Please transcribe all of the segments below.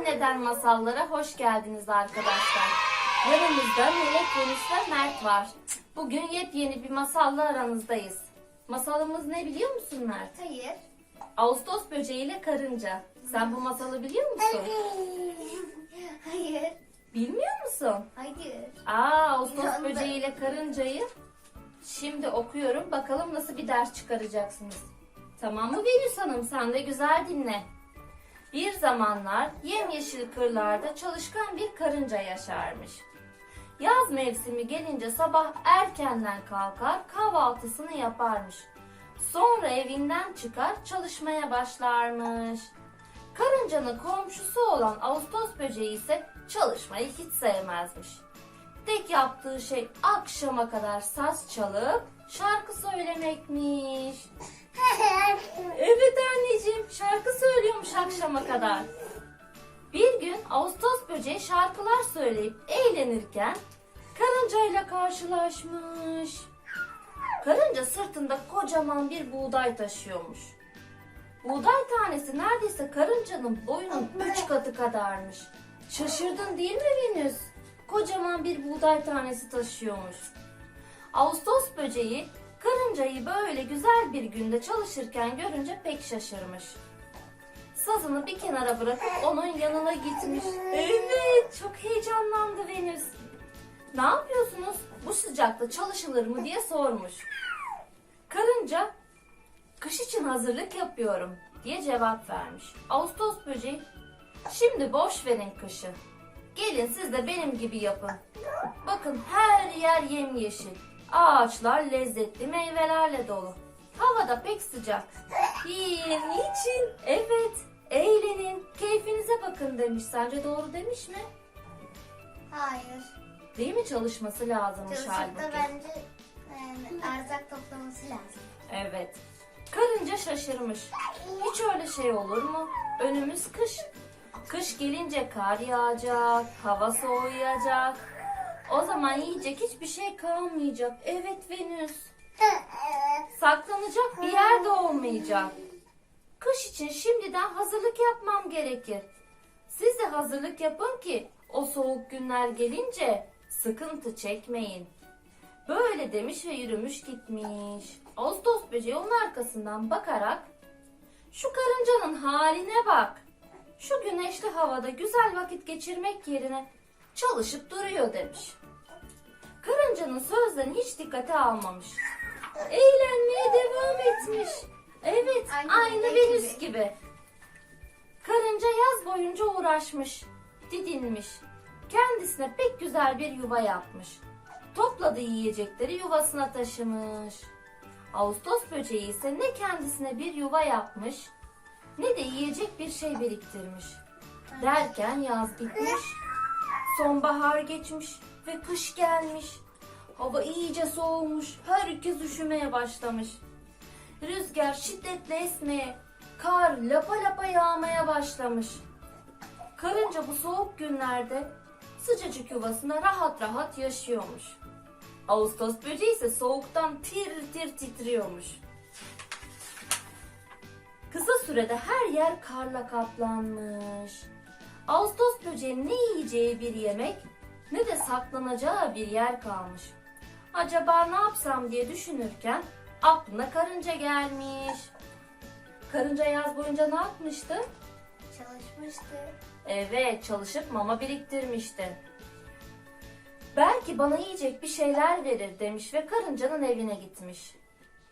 Anneden Masallara hoş geldiniz arkadaşlar. Yanımızda Melek, Venüs ve Mert var. Bugün yepyeni bir masalla aranızdayız. Masalımız ne biliyor musun Mert? Hayır. Ağustos böceği ile karınca. Sen bu masalı biliyor musun? Hayır. Bilmiyor musun? Hayır. Aa, Ağustos böceği ile karıncayı şimdi okuyorum. Bakalım nasıl bir ders çıkaracaksınız. Tamam mı Venüs Hanım? Sen de güzel dinle. Bir zamanlar yemyeşil kırlarda çalışkan bir karınca yaşarmış. Yaz mevsimi gelince sabah erkenden kalkar kahvaltısını yaparmış. Sonra evinden çıkar çalışmaya başlarmış. Karıncanın komşusu olan Ağustos böceği ise çalışmayı hiç sevmezmiş. Tek yaptığı şey akşama kadar saz çalıp şarkı söylemekmiş. Evet anneciğim şarkı akşama kadar. Bir gün Ağustos böceği şarkılar söyleyip eğlenirken karıncayla karşılaşmış. Karınca sırtında kocaman bir buğday taşıyormuş. Buğday tanesi neredeyse karıncanın boyunun üç katı kadarmış. Şaşırdın değil mi Venüs? Kocaman bir buğday tanesi taşıyormuş. Ağustos böceği karıncayı böyle güzel bir günde çalışırken görünce pek şaşırmış. Sazını bir kenara bırakıp onun yanına gitmiş. Evet, çok heyecanlandı Venüs. Ne yapıyorsunuz? Bu sıcakta çalışılır mı diye sormuş. Karınca, kış için hazırlık yapıyorum diye cevap vermiş. Ağustos böceği, şimdi boş verin kışı. Gelin siz de benim gibi yapın. Bakın her yer yemyeşil. Ağaçlar lezzetli meyvelerle dolu. Havada pek sıcak. Yiyin, için. Evet, eğlenin, keyfinize bakın demiş. Sence doğru demiş mi? Hayır. Değil mi çalışması lazımmış Çalışıp halbuki. da bence yani erzak toplaması lazım. Evet. Karınca şaşırmış. Hiç öyle şey olur mu? Önümüz kış. Kış gelince kar yağacak, hava soğuyacak. O zaman yiyecek hiçbir şey kalmayacak. Evet Venüs. Saklanacak bir yer de olmayacak. Kış için şimdiden hazırlık yapmam gerekir. Siz de hazırlık yapın ki o soğuk günler gelince sıkıntı çekmeyin. Böyle demiş ve yürümüş gitmiş. Ağustos böceği onun arkasından bakarak şu karıncanın haline bak. Şu güneşli havada güzel vakit geçirmek yerine çalışıp duruyor demiş. Karıncanın sözlerini hiç dikkate almamış. Eğlenmeye devam etmiş. Evet, aynı, Aynı Venüs gibi. gibi. Karınca yaz boyunca uğraşmış, didinmiş. Kendisine pek güzel bir yuva yapmış. Topladığı yiyecekleri yuvasına taşımış. Ağustos böceği ise ne kendisine bir yuva yapmış, ne de yiyecek bir şey biriktirmiş. Derken yaz bitmiş, sonbahar geçmiş ve kış gelmiş. Hava iyice soğumuş, herkes üşümeye başlamış. Rüzgar şiddetle esmeye, kar lapa lapa yağmaya başlamış. Karınca bu soğuk günlerde sıcacık yuvasında rahat rahat yaşıyormuş. Ağustos böceği ise soğuktan tir tir titriyormuş. Kısa sürede her yer karla kaplanmış. Ağustos böceğinin ne yiyeceği bir yemek ne de saklanacağı bir yer kalmış. Acaba ne yapsam diye düşünürken aklına karınca gelmiş. Karınca yaz boyunca ne yapmıştı? Çalışmıştı. Evet, çalışıp mama biriktirmişti. Belki bana yiyecek bir şeyler verir demiş ve karıncanın evine gitmiş.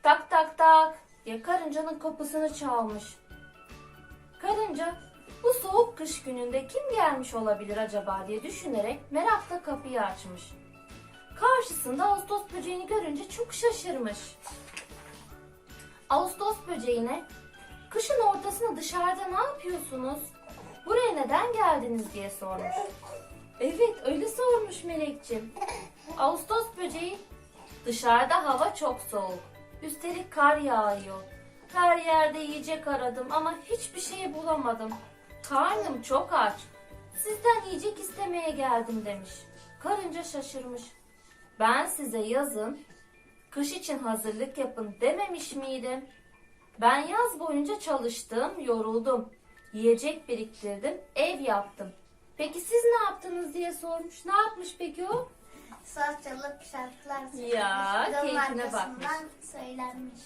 Tak tak tak diye karıncanın kapısını çalmış. Karınca bu soğuk kış gününde kim gelmiş olabilir acaba diye düşünerek merakla kapıyı açmış. Karşısında Ağustos böceğini görünce çok şaşırmış. Ağustos böceğine kışın ortasında dışarıda ne yapıyorsunuz? Buraya neden geldiniz diye sormuş. Evet öyle sormuş Melekçim. Ağustos böceği dışarıda hava çok soğuk. Üstelik kar yağıyor. Her yerde yiyecek aradım ama hiçbir şey bulamadım. Karnım çok aç. Sizden yiyecek istemeye geldim demiş. Karınca şaşırmış. Ben size yazın kış için hazırlık yapın dememiş miydim? Ben yaz boyunca çalıştım, yoruldum. Yiyecek biriktirdim, ev yaptım. Peki siz ne yaptınız diye sormuş. Ne yapmış peki o? Saz çalıp şarkılar söylemiş. Ya, keyfine bakmış. söylenmiş.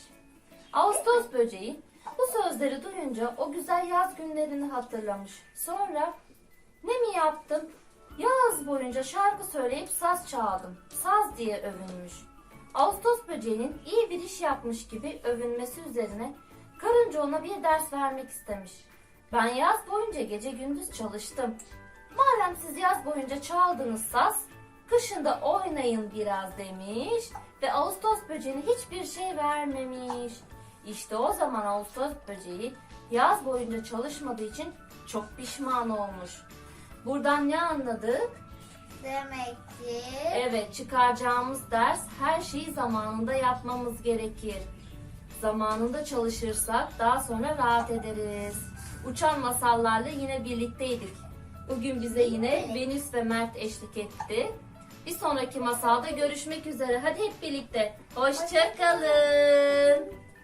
Ağustos böceği bu sözleri duyunca o güzel yaz günlerini hatırlamış. Sonra ne mi yaptım? Yaz boyunca şarkı söyleyip saz çaldım. Saz diye övünmüş. Ağustos böceğinin iyi bir iş yapmış gibi övünmesi üzerine karınca ona bir ders vermek istemiş. Ben yaz boyunca gece gündüz çalıştım. Madem siz yaz boyunca çaldınız saz, kışın da oynayın biraz demiş ve Ağustos böceğine hiçbir şey vermemiş. İşte o zaman Ağustos böceği yaz boyunca çalışmadığı için çok pişman olmuş. Buradan ne anladık? Demek ki Evet çıkaracağımız ders her şeyi zamanında yapmamız gerekir. Zamanında çalışırsak daha sonra rahat ederiz. Uçan masallarla yine birlikteydik. Bugün bize yine Venüs ve Mert eşlik etti. Bir sonraki masalda görüşmek üzere. Hadi hep birlikte. Hoşçakalın.